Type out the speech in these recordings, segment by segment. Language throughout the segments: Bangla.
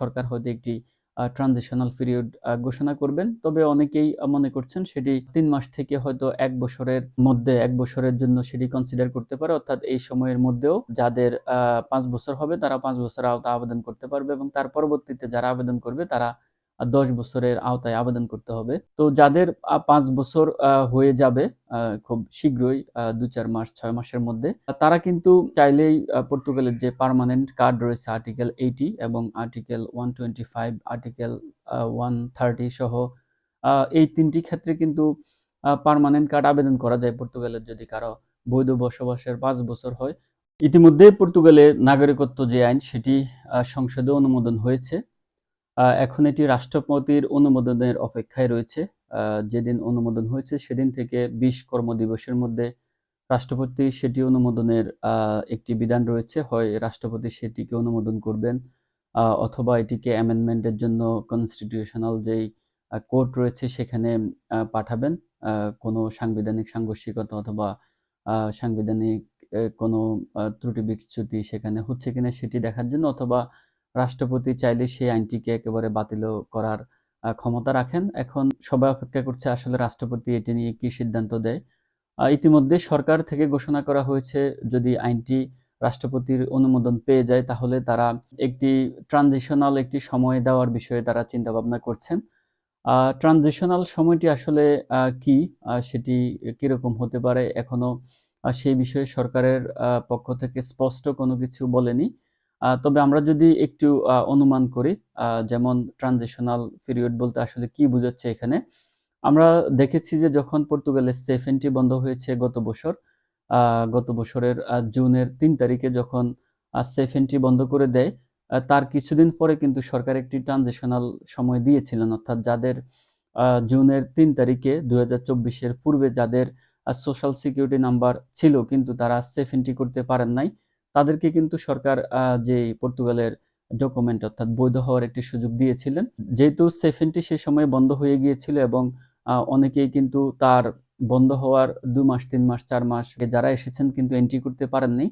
সরকার হয়তো একটি ট্রানজিশনাল পিরিয়ড ঘোষণা করবেন। তবে অনেকেই মনে করছেন সেটি তিন মাস থেকে হয়তো এক বছরের মধ্যে, এক বছরের জন্য সেটি কনসিডার করতে পারে। অর্থাৎ এই সময়ের মধ্যেও যাদের পাঁচ বছর হবে, তারা পাঁচ বছর আওতা আবেদন করতে পারবে এবং তার পরবর্তীতে যারা আবেদন করবে, তারা দশ বছরের আওতায় আবেদন করতে হবে। তো যাদের পাঁচ বছর হয়ে যাবে খুব শীঘ্রই দু চার মাস, ছয় মাসের মধ্যে, তারা কিন্তু চাইলেই পর্তুগালের যে পার্মানেন্ট কার্ড রয়েছে আর্টিকেল এইটি এবং article one twenty five article one thirty সহ এই তিনটি ক্ষেত্রে কিন্তু পার্মানেন্ট কার্ড আবেদন করা যায় পর্তুগালের যদি কারও বৈধ বসবাসের পাঁচ বছর হয়। ইতিমধ্যে পর্তুগালে নাগরিকত্ব যে আইন, সেটি সংসদে অনুমোদন হয়েছে। এখন এটি রাষ্ট্রপতির অনুমোদনের অপেক্ষায় রয়েছে। যেদিন অনুমোদন হয়েছে সেদিন থেকে বিশ কর্মদিবসের মধ্যে রাষ্ট্রপতি সেটি অনুমোদনের একটি বিধান রয়েছে। হয় রাষ্ট্রপতি সেটিকে অনুমোদন করবেন অথবা এটিকে অ্যামেন্ডমেন্টের জন্য কনস্টিটিউশনাল যেই কোর্ট রয়েছে সেখানে পাঠাবেন। কোনো সাংবিধানিক সাংঘর্ষিকতা অথবা সাংবিধানিক কোনো ত্রুটি বিচ্যুতি সেখানে হচ্ছে কিনা সেটি দেখার জন্য অথবা রাষ্ট্রপতি চাইলে সেই আইনটিকে একেবারে বাতিল করার ক্ষমতা রাখেন। এখন সবাই অপেক্ষা করছে আসলে রাষ্ট্রপতি এটি নিয়ে কি সিদ্ধান্ত দেয়। ইতিমধ্যে সরকার থেকে ঘোষণা করা হয়েছে, যদি আইনটি রাষ্ট্রপতির অনুমোদন পেয়ে যায়, তাহলে তারা একটি ট্রানজিশনাল একটি সময় দেওয়ার বিষয়ে তারা চিন্তা ভাবনা করছেন ট্রানজিশনাল সময়টি আসলে কি? সেটি কীরকম হতে পারে? এখনও সেই বিষয়ে সরকারের পক্ষ থেকে স্পষ্ট কোনো কিছু বলেনি। তবে আমরা যদি একটু অনুমান করি যেমন ট্রানজিশনাল পিরিয়ড বলতে আসলে কি বোঝাচ্ছে এখানে, আমরা দেখেছি যে যখন পর্তুগালের সেফেনটি বন্ধ হয়েছে গত বছর গত বছরের জুনের তিন তারিখে যখন সেফেনটি বন্ধ করে দেয় তার কিছুদিন পরে কিন্তু সরকার একটি ট্রানজিশনাল সময় দিয়েছিলেন। অর্থাৎ যাদের জুনের তিন তারিখে দুই হাজার পূর্বে যাদের সোশ্যাল সিকিউরিটি নাম্বার ছিল, কিন্তু তারা সেফেনটি করতে পারেন নাই তাদেরকে কিন্তু সরকার যে পর্তুগালের ডকুমেন্ট অর্থাৎ বৈধ হওয়ার একটি সুযোগ দিয়েছিলেন। যেহেতু সেফেনটি সে সময় বন্ধ হয়ে গিয়েছিল এবং অনেকেই কিন্তু তার বন্ধ হওয়ার দু মাস, তিন মাস, চার মাস যারা এসেছেন কিন্তু এন্ট্রি করতে পারেননি,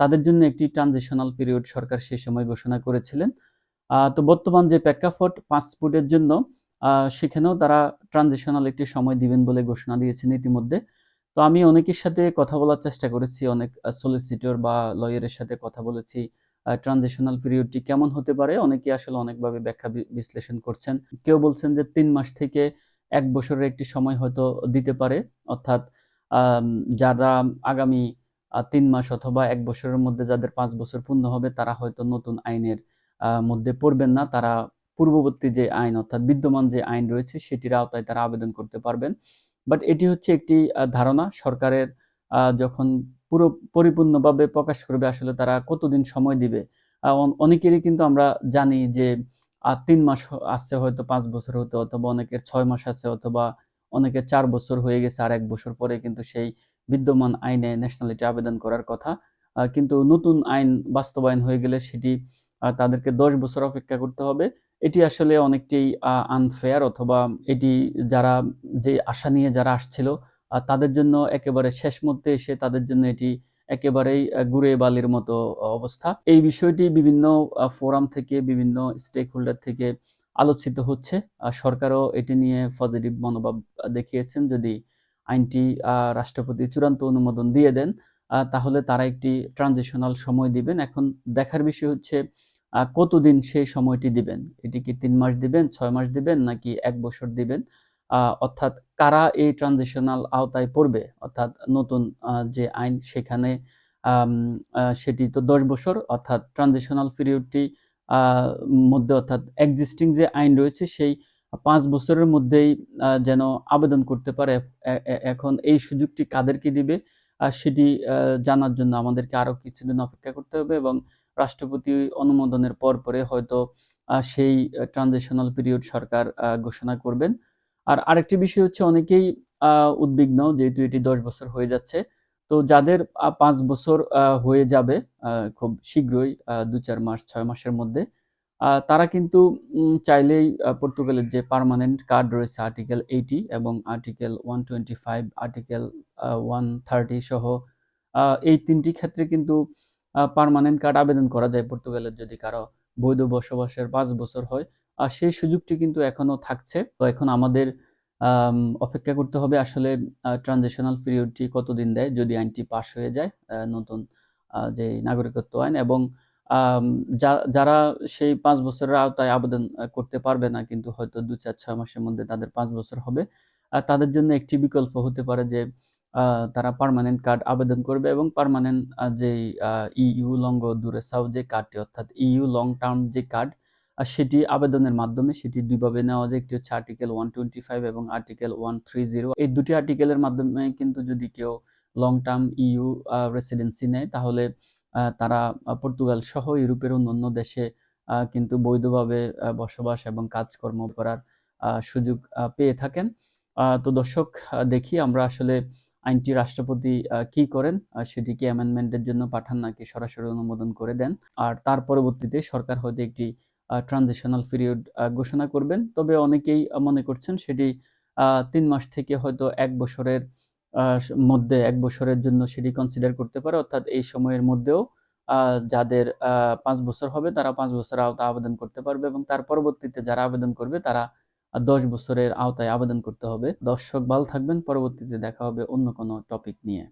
তাদের জন্য একটি ট্রানজিশনাল পিরিয়ড সরকার সেই সময় ঘোষণা করেছিলেন। তো বর্তমান যে প্রেক্ষাপট পাসপোর্টের জন্য সেখানেও তারা ট্রানজিশনাল একটি সময় দিবেন বলে ঘোষণা দিয়েছেন ইতিমধ্যে। তো আমি অনেকের সাথে কথা বলার চেষ্টা করেছি, অনেক সলিসিটর বা লয়ারের সাথে কথা বলেছি। ট্রানজিশনাল পিরিয়ডটি কেমন হতে পারে? অনেকে আসলে অনেকভাবে ব্যাখ্যা বিশ্লেষণ করছেন। কেউ বলছেন যে তিন মাস থেকে এক বছরের একটি সময় হয়তো দিতে পারে। অর্থাৎ যারা আগামী তিন মাস অথবা এক বছরের মধ্যে যাদের পাঁচ বছর পূর্ণ হবে, তারা হয়তো নতুন আইনের মধ্যে পড়বেন না। তারা পূর্ববর্তী যে আইন, অর্থাৎ বিদ্যমান যে আইন রয়েছে, সেটির আওতায় তারা আবেদন করতে পারবেন। বাট এটি হচ্ছে একটি ধারণা। সরকারের যখন পুরো পরিপূর্ণভাবে প্রকাশ করবে, আসলে তারা কতদিন সময় দিবে? অনেকেরই কিন্তু আমরা জানি যে আর তিন মাস আছে হয়তো পাঁচ বছর হতে, অথবা অনেকের ছয় মাস আছে, অথবা অনেকের চার বছর হয়ে গেছে, আর এক বছর পরে কিন্তু সেই বিদ্যমান আইনে ন্যাশনালিটি আবেদন করার কথা। কিন্তু নতুন আইন বাস্তবায়ন হয়ে গেলে সেটি তাদেরকে দশ বছর অপেক্ষা করতে হবে। এটি আসলে অনেকটাই আনফেয়ার অথবা এটি যারা যে আশা নিয়ে যারা আসছিল তাদের জন্য একেবারে শেষ মুহূর্তে এসে তাদের জন্য এটি একেবারেই গুড়ে বালির মতো অবস্থা। এই বিষয়টি বিভিন্ন ফোরাম থেকে, বিভিন্ন স্টেক হোল্ডার থেকে আলোচিত হচ্ছে। সরকারও এটি নিয়ে পজিটিভ মনোভাব দেখিয়েছেন। যদি আইনটি রাষ্ট্রপতি চূড়ান্ত অনুমোদন দিয়ে দেন তাহলে তারা একটি ট্রানজিশনাল সময় দিবেন। এখন দেখার বিষয় হচ্ছে কতদিন সেই সময়টি দিবেন? এটি কি তিন মাস দিবেন, ছয় মাস দিবেন, নাকি এক বছর দিবেন? অর্থাৎ কারা এই ট্রানজিশনাল আওতায় পড়বে? অর্থাৎ নতুন যে আইন সেখানে সেটি তো দশ বছর, অর্থাৎ ট্রানজিশনাল পিরিয়ডটি মধ্যে অর্থাৎ এক্সিস্টিং যে আইন রয়েছে, সেই পাঁচ বছরের মধ্যেই যেন আবেদন করতে পারে। এখন এই সুযোগটি কাদেরকে দিবে? সেটি জানার জন্য আমাদেরকে আরও কিছুদিন অপেক্ষা করতে হবে এবং রাষ্ট্রপতি অনুমোদনের পর পরে হয়তো সেই ট্রানজিশনাল পিরিয়ড সরকার ঘোষণা করবেন। আর আরেকটি বিষয় হচ্ছে অনেকেই উদ্বিগ্ন যেহেতু এটি দশ বছর হয়ে যাচ্ছে। তো যাদের পাঁচ বছর হয়ে যাবে খুব শীঘ্রই দু চার মাস, ছয় মাসের মধ্যে তারা কিন্তু চাইলেই পর্তুগালের যে পার্মানেন্ট কার্ড রয়েছে আর্টিকেল এইটি এবং article one twenty five, article one thirty সহ এই তিনটি ক্ষেত্রে কিন্তু পার্মানেন্ট কার্ড আবেদন করা যায় পর্তুগালের যদি কারও বৈধ বসবাসের পাঁচ বছর হয়। আর সেই সুযোগটি কিন্তু এখনও থাকছে। তো এখন আমাদের আম, অপেক্ষা করতে হবে আসলে ট্রানজিশনাল পিরিয়ডটি কতদিন দেয় যদি আইনটি পাশ হয়ে যায় নতুন যে নাগরিকত্ব আইন এবং যারা সেই পাঁচ বছরের আওতায় আবেদন করতে পারবে না কিন্তু হয়তো দু চার ছয় মাসের মধ্যে তাদের পাঁচ বছর হবে। আর তাদের জন্য একটি বিকল্প হতে পারে যে তারা পার্মানেন্ট কার্ড আবেদন করবে এবং পার্মানেন্ট যে ইইউ লং দূরে সাউ যে কার্ডটি অর্থাৎ ইইউ লং টার্ম যে কার্ড সেটি আবেদনের মাধ্যমে সেটি দুইভাবে নেওয়া যায়। একটি হচ্ছে আর্টিকেল ওয়ান টোয়েন্টি ফাইভ এবং আর্টিকেল ওয়ান থ্রি জিরো এই দুটি আর্টিকেলের মাধ্যমে কিন্তু যদি কেউ লং টার্ম ইইউ রেসিডেন্সি নেয়, তাহলে তারা পর্তুগাল সহ ইউরোপের অন্যান্য দেশে কিন্তু বৈধভাবে বসবাস এবং কাজকর্ম করার সুযোগ পেয়ে থাকেন। তো দর্শক দেখি আমরা আসলে আইনটি রাষ্ট্রপতি কি করেন? আহ, সেটি কি অ্যামেন্ডমেন্টের জন্য পাঠান নাকি সরাসরি অনুমোদন করে দেন? আর তার পরবর্তীতে সরকার হয়তো একটি ট্রানজিশনাল পিরিয়ড ঘোষণা করবেন। তবে অনেকেই মনে করছেন সেটি তিন মাস থেকে হয়তো এক বছরের মধ্যে এক বছরের জন্য সেটি কনসিডার করতে পারে। অর্থাৎ এই সময়ের মধ্যেও যাদের পাঁচ বছর হবে তারা পাঁচ বছর আওতা আবেদন করতে পারবে এবং তার পরবর্তীতে যারা আবেদন করবে তারা দশ বছরের আওতায় আবেদন করতে হবে। দর্শক ভালো থাকবেন। পরবর্তীতে দেখা হবে অন্য কোনো টপিক নিয়ে।